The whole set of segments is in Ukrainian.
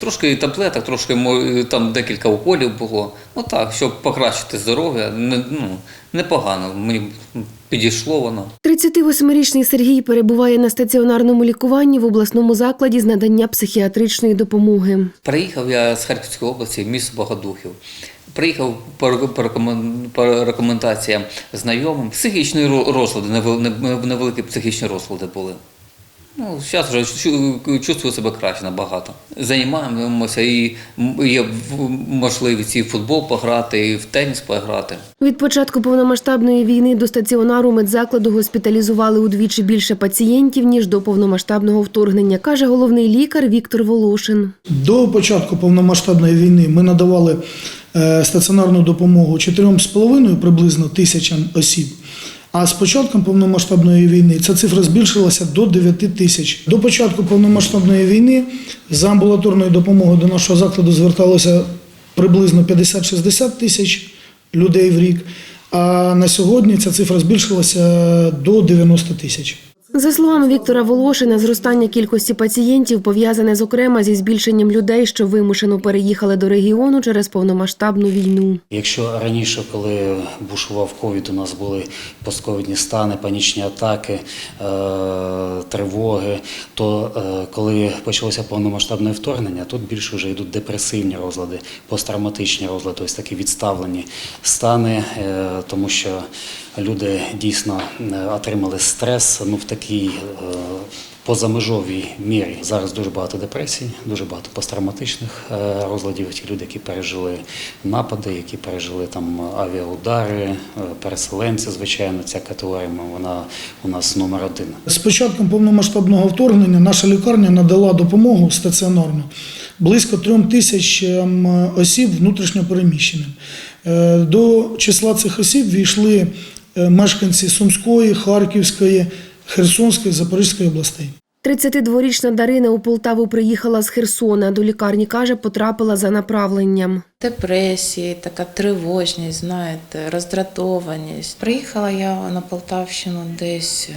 Трошки таблеток, трошки мо- там декілька уколів було. Ну так, щоб покращити здоров'я, не, ну, непогано. Мені підійшло воно. 38-річний Сергій перебуває на стаціонарному лікуванні в обласному закладі з надання психіатричної допомоги. Приїхав я з Харківської області, місто Богодухів. Приїхав по, рекомендаціям знайомим. Психічні розлади, невел- нев- невеликі психічні розлади були. Ну, зараз вже чувствую себе краще набагато. Займаємося і є можливість і в футбол пограти, і в теніс пограти. Від початку повномасштабної війни до стаціонару медзакладу госпіталізували удвічі більше пацієнтів, ніж до повномасштабного вторгнення, каже головний лікар Віктор Волошин. До початку повномасштабної війни ми надавали е, стаціонарну допомогу 4,5 приблизно тисячам осіб. А з початком повномасштабної війни ця цифра збільшилася до 9 тисяч. До початку повномасштабної війни за амбулаторною допомогою до нашого закладу зверталося приблизно 50-60 тисяч людей в рік. А на сьогодні ця цифра збільшилася до 90 тисяч. За словами Віктора Волошина, зростання кількості пацієнтів пов'язане зокрема зі збільшенням людей, що вимушено переїхали до регіону через повномасштабну війну. Якщо раніше, коли бушував ковід, у нас були постковідні стани, панічні атаки, е, тривоги, то е, коли почалося повномасштабне вторгнення, тут більше вже йдуть депресивні розлади, посттравматичні розлади, ось такі відставлені стани, е, тому що люди дійсно отримали стрес ну, в такій е, позамежовій мірі. Зараз дуже багато депресій, дуже багато посттравматичних е, розладів. Ті люди, які пережили напади, які пережили там авіаудари, е, переселенці, звичайно, ця категорія вона у нас номер один. З початком повномасштабного вторгнення наша лікарня надала допомогу стаціонарну близько трьом тисячам осіб внутрішньо переміщеним. Е, До числа цих осіб війшли мешканці Сумської, Харківської, Херсонської, Запорізької областей. 32-річна Дарина у Полтаву приїхала з Херсона. До лікарні каже, потрапила за направленням. Депресії, така тривожність, знаєте, роздратованість. Приїхала я на Полтавщину десь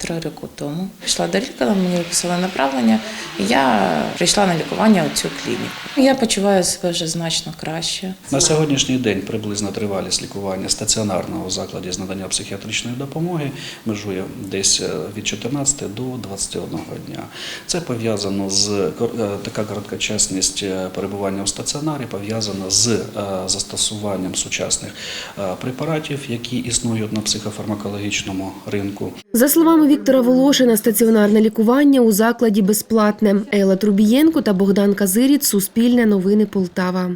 півтора року тому. Пішла до лікаря, мені виписали направлення, і я прийшла на лікування у цю клініку. Я почуваю себе вже значно краще. На сьогоднішній день приблизна тривалість лікування стаціонарного у закладі з надання психіатричної допомоги межує десь е, від 14 до 21 дня. Це пов'язано з кор- е, така короткочасність е, перебування у стаціонарі, пов'язана з е, застосуванням сучасних е, препаратів, які існують на психофармакологічному ринку. За словами Віктора Волошина, стаціонарне лікування у закладі безплатне. Ела Трубієнко та Богдан Казиріт. Суспільне новини Полтава.